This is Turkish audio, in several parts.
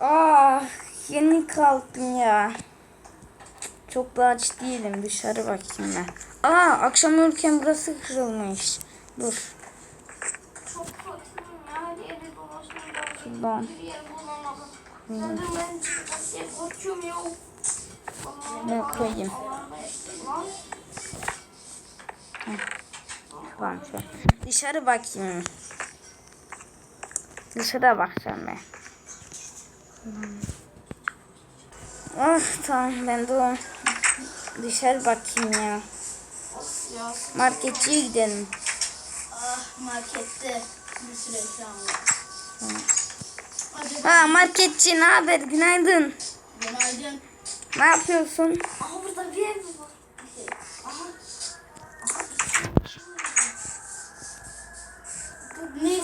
Ah yeni kalktım ya. Çok da aç değilim. Dışarı bakayım ben. Aa akşam uyurken burası kırılmış. Dur. Çok ya. Dolaşmaya. Şuradan. Bir yer bulamadım. Zaten ben diye korkuyorum ya. Allah'ım Ne ya. koyayım? Tamam şöyle. Dışarı bakayım. Dışarıda bakacağım ben. Ah tamam ben de o dışarı bakayım ya. Marketçiye gidelim. Ah markette bir süre ekran var. Ha marketçi ne haber? Günaydın. günaydın. Ne yapıyorsun? Aha burada bir ev var?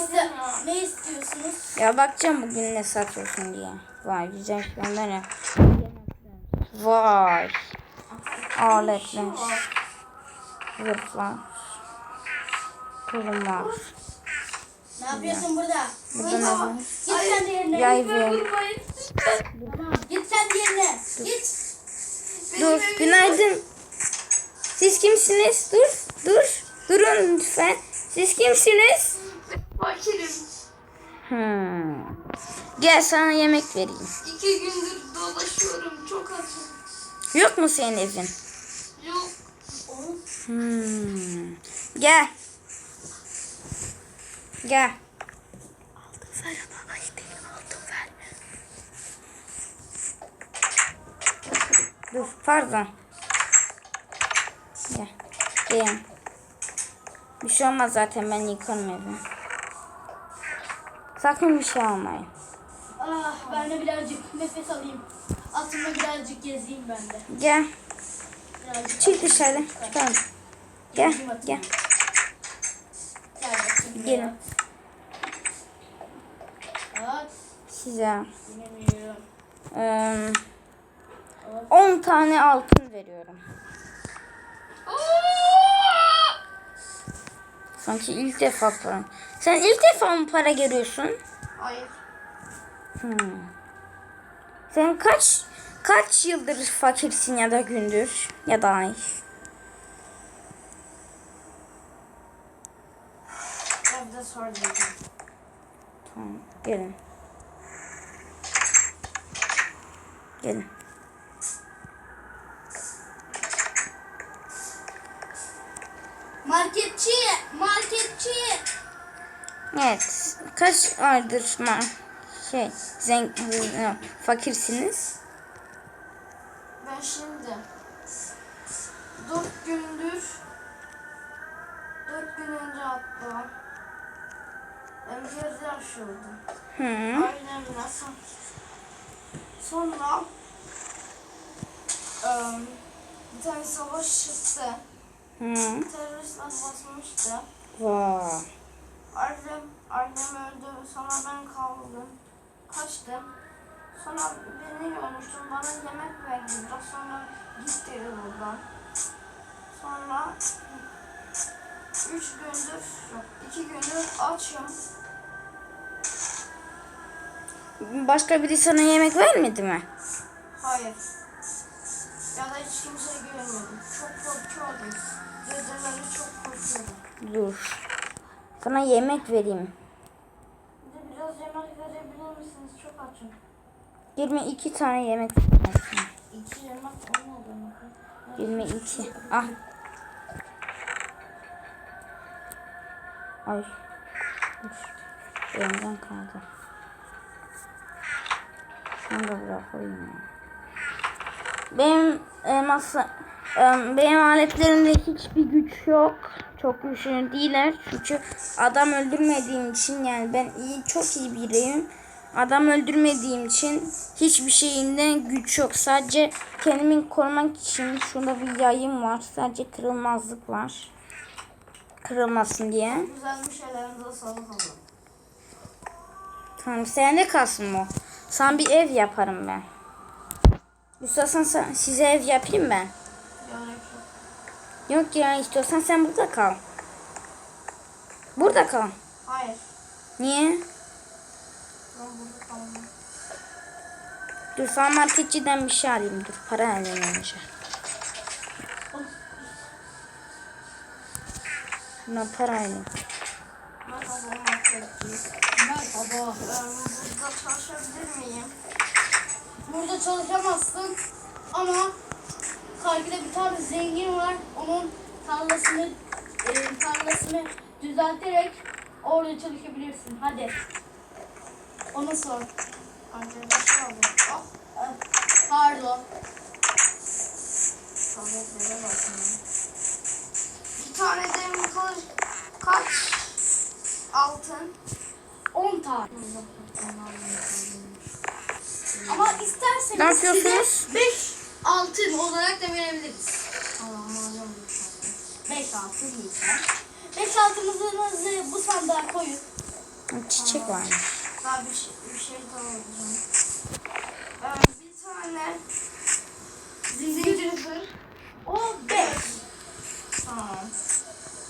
İste ne istiyorsunuz? Ya bakacağım bugün ne satıyorsun diye. Vay güzel şeyler ya. Vay. Aletler. Zırhlar. Tulumlar. Ne yapıyorsun burada? Burada ne var? Git sen diğerine. Yay ve. Git sen diğerine. Git. Dur günaydın. Siz kimsiniz? Dur dur. Durun lütfen. Siz kimsiniz? Fakirim. Hmm. Gel sana yemek vereyim. İki gündür dolaşıyorum. Çok açım. Yok mu senin evin? Yok. Hmm. Gel. Gel. Altın ver altın. Dur pardon. Gel. Gel. Bir şey olmaz zaten ben yıkarım evi. Sakın bir şey almayın. Ah ben de birazcık nefes alayım. Altımda birazcık gezeyim ben de. Gel. Birazcık Çık dışarı. Çıkalım. Gel. Gel. Gel. Gelin. Size eee, 10 tane altın veriyorum. Sanki ilk defa para. Sen ilk defa mı para görüyorsun? Hayır. Hmm. Sen kaç kaç yıldır fakirsin ya da gündür ya da ay? Evde sordum. Tamam. Gelin. Gelin. Marketçi, marketçi. Evet. Kaç aydır ma şey zen fakirsiniz? Ben şimdi dört gündür dört gün önce hatta ben bir yerde yaşıyordum. Hı. Ailemle son. Sonra eee, bir tane savaş çıktı. Hı. Teröristler basmıştı. Vay. Annem, annem öldü. Sonra ben kaldım. Kaçtım. Sonra beni görmüştüm. Bana yemek verdi. Sonra git dedi buradan. Sonra üç gündür, yok iki gündür açım. Başka biri sana yemek vermedi mi? Hayır. Ya da hiç kimseyi görmedim. Çok korkuyordum. Geceleri çok korkuyordum. Dur. Sana yemek vereyim. Bir de biraz yemek verebilir misiniz? Çok açım. 22 tane yemek versin. İki yemek olmadı mı? 22. Ah. Ay. Elimden kaldı. Şunu da ya. Benim elmas benim aletlerimde hiçbir güç yok. Çok güçlü değiller. Çünkü adam öldürmediğim için yani ben iyi çok iyi biriyim. Adam öldürmediğim için hiçbir şeyinde güç yok. Sadece kendimi korumak için şurada bir yayım var. Sadece kırılmazlık var. Kırılmasın diye. Güzelmiş ellerinize sağlık ama. Tamam sende kalsın o. Sana bir ev yaparım ben. İstiyorsan sen- size ev yapayım ben. Yok. Ya istiyorsan sen burada kal. Burada kal. Hayır. Niye? Ben burada kalmam. Dur sana marketçiden bir şey alayım dur. Para alayım önce. Buna para alayım. Merhaba. Ben burada çalışabilir miyim? Burada çalışamazsın ama karşıda bir tane zengin var. Onun tarlasını e, tarlasını düzelterek orada çalışabilirsin. Hadi. Ona sor. Arkadaşlar. Ah, Ah, Pardon. Bir tane demir kılıç kaç altın? 10 tane. Ama isterseniz yapıyorsunuz? 5 altın olarak da verebiliriz. Alacağım. 5 altın yeter. 5 altınızı bu sandığa koyun. Çiçek varmış. Daha bir şey, bir şey daha alacağım. Ee, bir tane Zincir zırh. O 5. tamam.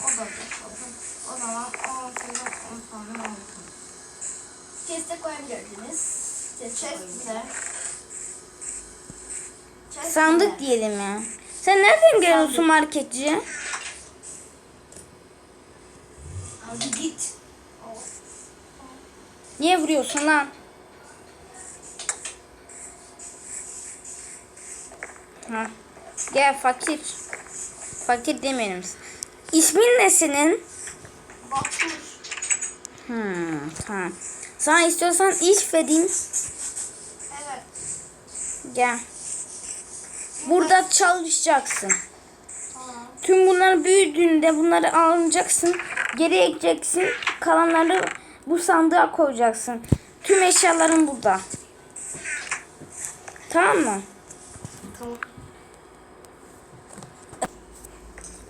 O da beş oldu. O zaman 10 size 10 tane oldu. Chest'e koyabilirdiniz. Bile. Chest Sandık diyelim ya. Sen nereden geliyorsun marketçi? Hadi git. Niye vuruyorsun lan? Ha. Gel fakir. Fakir demeyelim. İsmin ne senin? Batur. Hmm, tamam. Sana istiyorsan iş vereyim. Evet. Gel. Burada çalışacaksın. Tüm bunlar büyüdüğünde bunları alacaksın. Geri ekeceksin. Kalanları bu sandığa koyacaksın. Tüm eşyaların burada. Tamam mı? Tamam.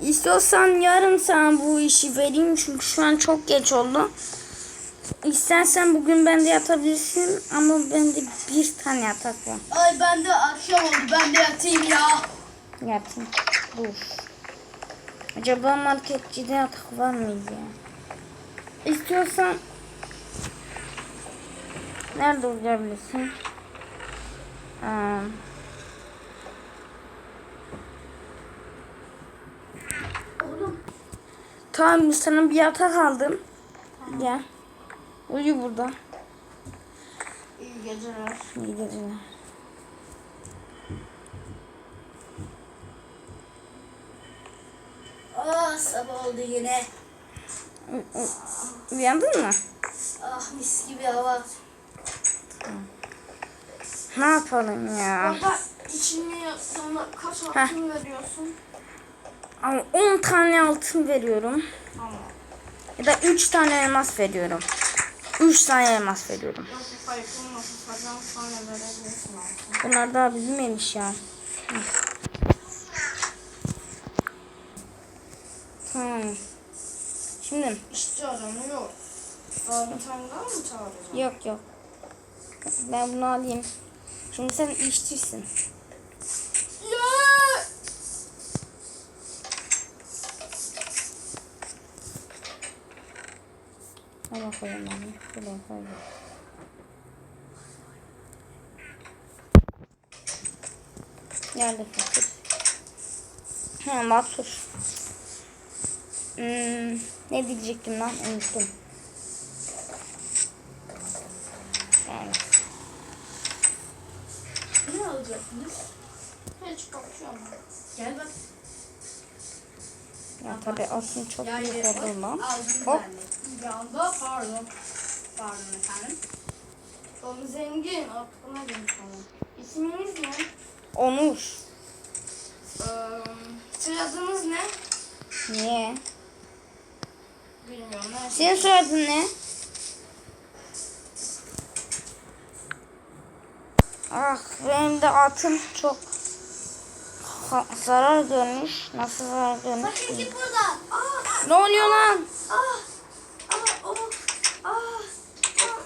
İstiyorsan yarın sana bu işi vereyim çünkü şu an çok geç oldu. İstersen bugün bende yatabilirsin ama bende bir tane yatak var. Ay ben de akşam oldu. Ben de yatayım ya. Yatayım. Dur. Acaba marketçide yatak var mıydı ya? İstiyorsan nerede uyuyabilirsin? Aa, Oğlum. tamam sana bir yatak aldım. Gel. Uyu burada. İyi geceler. İyi geceler. Ah sabah oldu yine. Uyandın mı? Ah mis gibi hava. Ne yapalım ya? Orada içini sonra kaç altın veriyorsun? Ama 10 tane altın veriyorum. Tamam. Ya da 3 tane elmas veriyorum. 3 tane elmas veriyorum. Yok. Bunlar daha bilmemiş ya. Hı. Tamam. Şimdi yok. Daha bir tane daha mı çağıracağım? yok yok. Ben bunu alayım. Şimdi sen işçisin. Ya! Şöyle koyayım ben. Şuraya koyayım. Nerede fakir? Ha Batur. Hmm, ne diyecektim lan unuttum. Yani, Ne alacaksınız? Hiç bakıyorum. Gel bak. ya tabii aslında çok büyük bak. oldu lan. Hop. Bir anda pardon. Pardon efendim. Oğlum zengin. Aklına gelmiş ona. İsminiz ne? Onur. Ee, soyadınız ne? Niye? Bilmiyorum. Ne? Senin soyadın ne? Ah benim de atım çok ha- zarar görmüş. Nasıl zarar görmüş? Bakın git buradan. Aa! Ne oluyor lan? Ah! Ah! Oh! Ah! Ah! Açıldı kapıyı. Ah! Ah!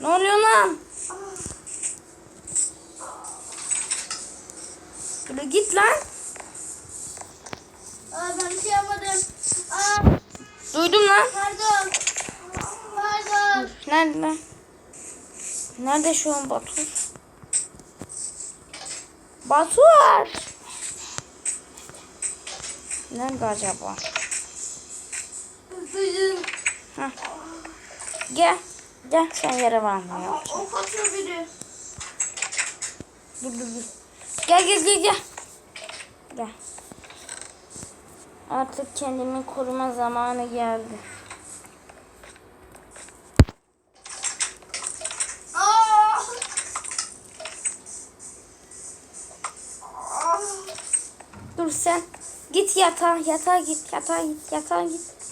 Ne oluyor lan? Yürü git lan. Aa ben bir şey yapmadım. Aa Duydum lan. pardon. Pardon. Nerede? Nerede şu an Batu? Batu var. Nerede acaba? Heh. Gel. Gel sen yere. Aa, ok atıyor biri. Dur dur dur. Gel gel gel gel. Gel. Artık kendimi koruma zamanı geldi. Aa! Dur sen. Git yatağa, yatağa git, yatağa git, yatağa git.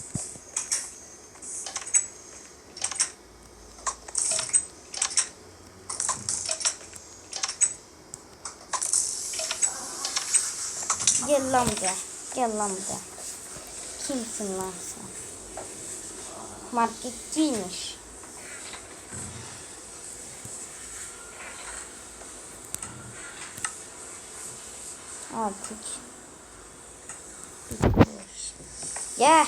Gel lan buraya. Gel lan buraya. Kimsin lan sen? Marketçiymiş. Artık. Gel.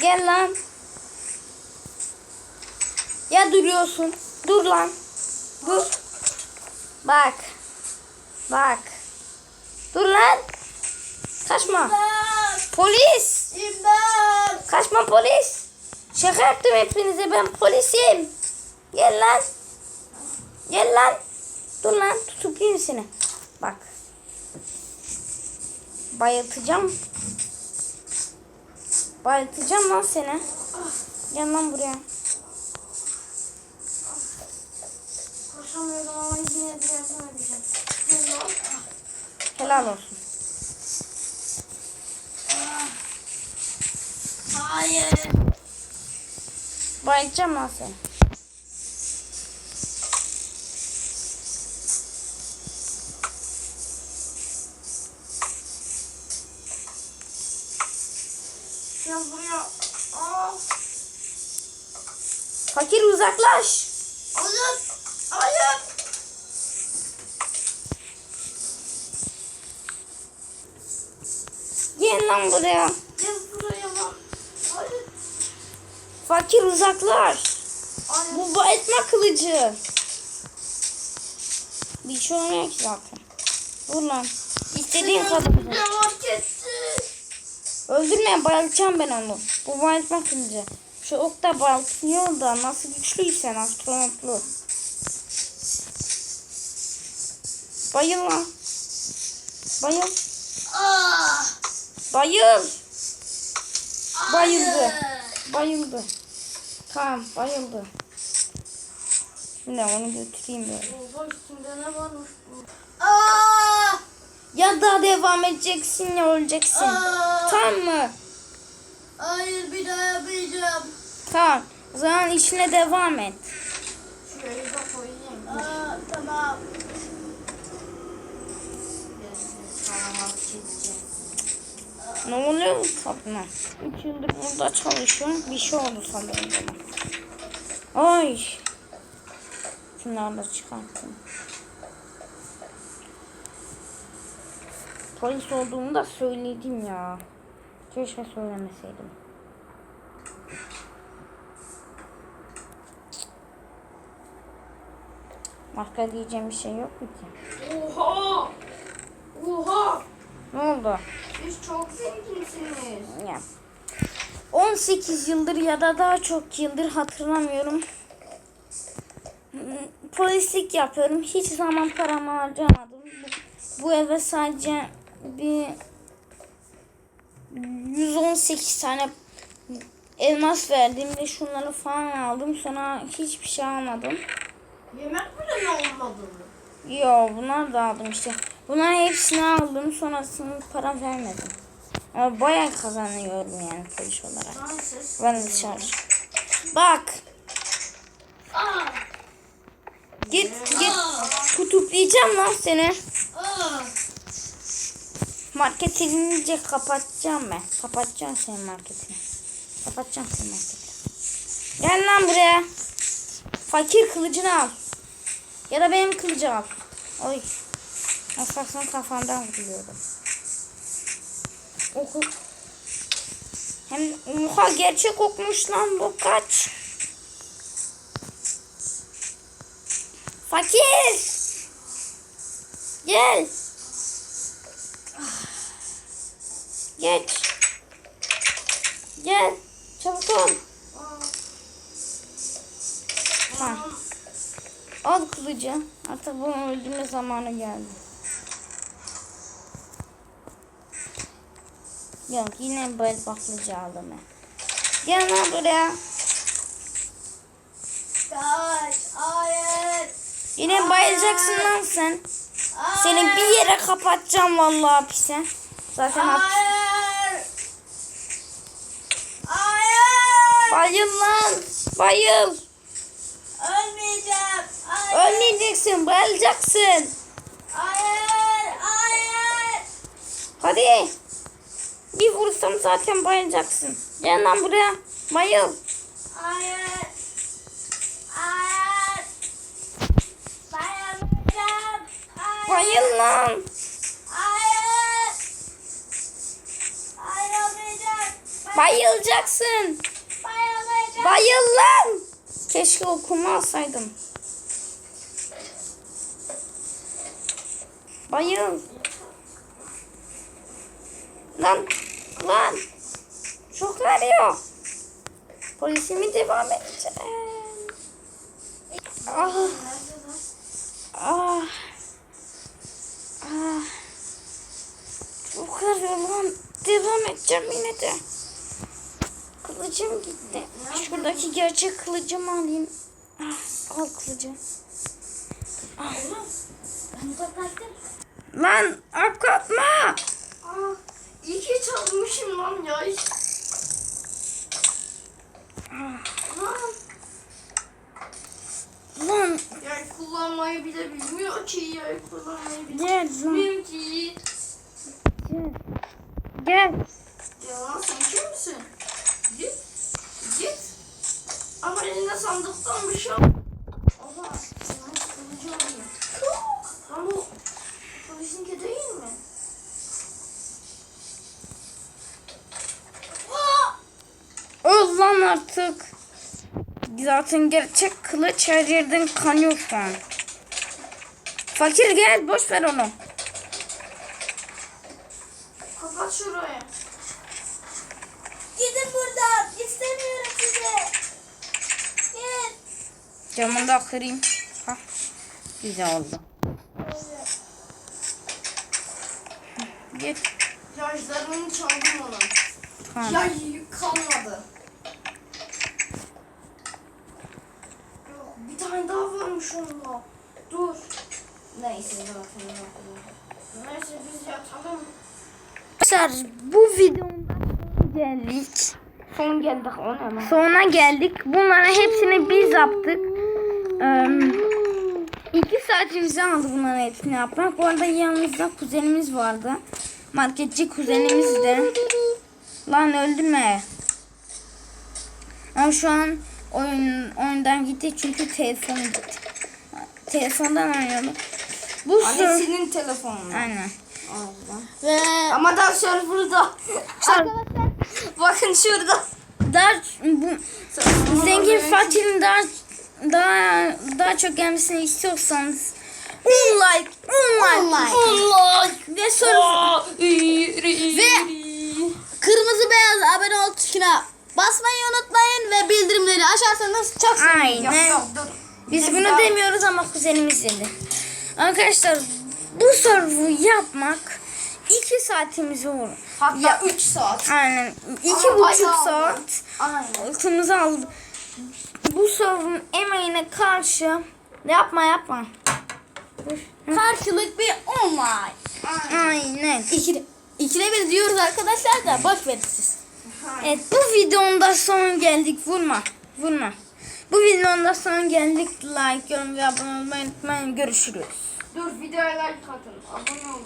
Gel lan. Ya duruyorsun. Dur lan. Dur. Bak. Bak. Dur lan. Kaçma. Polis. İmdat! Kaçma polis. Şaka yaptım hepinize ben polisim. Gel lan. Gel lan. Dur lan tutuklayayım seni. Bak. Bayıltacağım. Bayıltacağım lan seni. Gel lan buraya. Koşamıyorum ama yine edeceğim. İmdat! Helal olsun. Hayır. Bayıltacağım lan seni. Gel buraya. Aa! Fakir uzaklaş. Hayır. Hayır. Gel lan buraya. Gel buraya. Hayır. Fakir uzaklaş. Hayır. Bu bayıltma kılıcı. Bir şey olmuyor ki zaten. Dur lan. İstediğin kadar. vur. Öldürme bayıltacağım ben onu. Bu bayıltma kılıcı. Şu ok da bayıltıyor da nasıl güçlüysen astronotlu. Bayıl lan. Bayıl. Aa! Bayıl. Bayıldı. Bayıldı. Tamam bayıldı. Şimdi onu götüreyim böyle. Oha üstünde ne varmış bu? Aa! Ya da devam edeceksin ya öleceksin. Aa! Tamam mı? Hayır bir daha yapmayacağım. Tamam. O zaman işine devam et. Şurayı da koyayım. Aa, tamam. Ne oluyor bu kadına? 3 yıldır burada çalışıyorum. Bir şey oldu sanırım bana. Ay. Şunları da çıkarttım. Polis olduğumu da söyledim ya. Keşke söylemeseydim. Başka diyeceğim bir şey yok mu ki? Oha! Oha! Ne oldu? Siz çok zenginsiniz. Ya. 18 yıldır ya da daha çok yıldır hatırlamıyorum. Polislik yapıyorum. Hiç zaman paramı harcamadım. Bu, bu eve sadece bir 118 tane elmas verdiğimde şunları falan aldım. Sonra hiçbir şey almadım. Yemek bile mi olmadı mı? Yo bunlar da aldım işte. Bunların hepsini aldım. Sonrasında para vermedim. Ama bayağı kazanıyorum yani polis olarak. Ben dışarı. Bak. Git git. Kutuplayacağım lan seni. Aa! Market inince kapatacağım ben. Kapatacağım senin marketini. Kapatacağım senin marketini. Gel lan buraya. Fakir kılıcını al. Ya da benim kılıcı al. Oy. Asasın kafamdan vuruyorum. Oku. Hem oha gerçek okmuş lan bu kaç. Fakir. Gel. Geç. Gel. Çabuk ol. Ha. Al kılıcı. Artık bunu öldürme zamanı geldi. Yok yine böyle baklıcı aldım ben. Gel lan buraya. Kaç. Hayır. Yine bayılacaksın lan sen. Hayır. Seni bir yere kapatacağım vallahi hapise. Zaten hapis. Hayır. Hayır. Bayıl lan. Bayıl. Ölmeyeceğim. Hayır. Ölmeyeceksin. Bayılacaksın. Hayır. Hayır. Hadi. Bir vursam zaten bayılacaksın. Gel lan buraya. Bayıl. Hayır. Hayır. Dayanmayacağım. Hayır. Bayıl lan. Hayır. Ayrılmayacağım. Bayılacaksın. Bayılmayacağım. Bayıl lan. Keşke okumu alsaydım. Bayıl. Lan. Lan. Çok arıyor. Polisimi devam edeceğim. Ah. Ah. Ah. Çok arıyor lan. Devam edeceğim yine de. Kılıcım gitti. Şuradaki gerçek kılıcımı alayım. Ah, al kılıcı. Uzaklattım. Lan atlatma. Aa, iyi ki çalmışım lan ya. Lan Lan yay kullanmayı bile bilmiyor ki yay kullanmayı bile gel lan. bilmiyor ki. Gel. Gel. Ya lan sen kim misin? Git. Git. Ama elinde sandıktan bir şey al. Oha. Lan kılıcı alıyor. Lan bu polisinki değil mi? Aa! Öl lan artık. Zaten gerçek kılıç her yerden kanıyor şu an. Fakir gel boş ver onu. Kapat şurayı. Gidin buradan. İstemiyorum sizi. Git. Camını da kırayım. Hah. Güzel oldu. Git. Yajlarını çaldım onun. Tamam. Yay kalmadı. Yok bir tane daha varmış onda. Dur. Neyse zaten yok. Neyse biz yatalım. Arkadaşlar bu videonun geldik. Son geldik ona mı? Sona geldik. Bunların hepsini biz yaptık. Ee, iki saatimizi aldı bunların hepsini yapmak. Bu arada yanımızda kuzenimiz vardı. Marketçi kuzenimiz de. Lan öldürme. Ama şu an oyun oyundan gitti çünkü telefonu gitti. Telefondan oynuyordu. Bu. Annesinin telefonu. Aynen. Ve Ama daha serverda. arkadaşlar Bakın şurada. Daha bu zengin Fatih'in daha daha daha çok gelmesini istiyorsanız 10 like, 10 like, 10 like ve soru Ve kırmızı beyaz abone ol tuşuna basmayı unutmayın ve bildirimleri açarsanız çok sevinirim. Aynen. Biz bunu demiyoruz ama kuzenimiz dedi. Arkadaşlar bu soruyu yapmak 2 saatimizi vurur. Hatta 3 saat. Aynen. iki Ama buçuk bayağı saat Aynen. aldı. Bu sorunun emeğine karşı yapma yapma. Karşılık bir 10 like. Aynen. İkide, ikide bir diyoruz arkadaşlar da boş verin siz. Evet bu videonun da son geldik. Vurma. Vurma. Bu videonun da son geldik. Like, yorum ve abone olmayı unutmayın. Görüşürüz. Dur videoya like atın. Abone olun.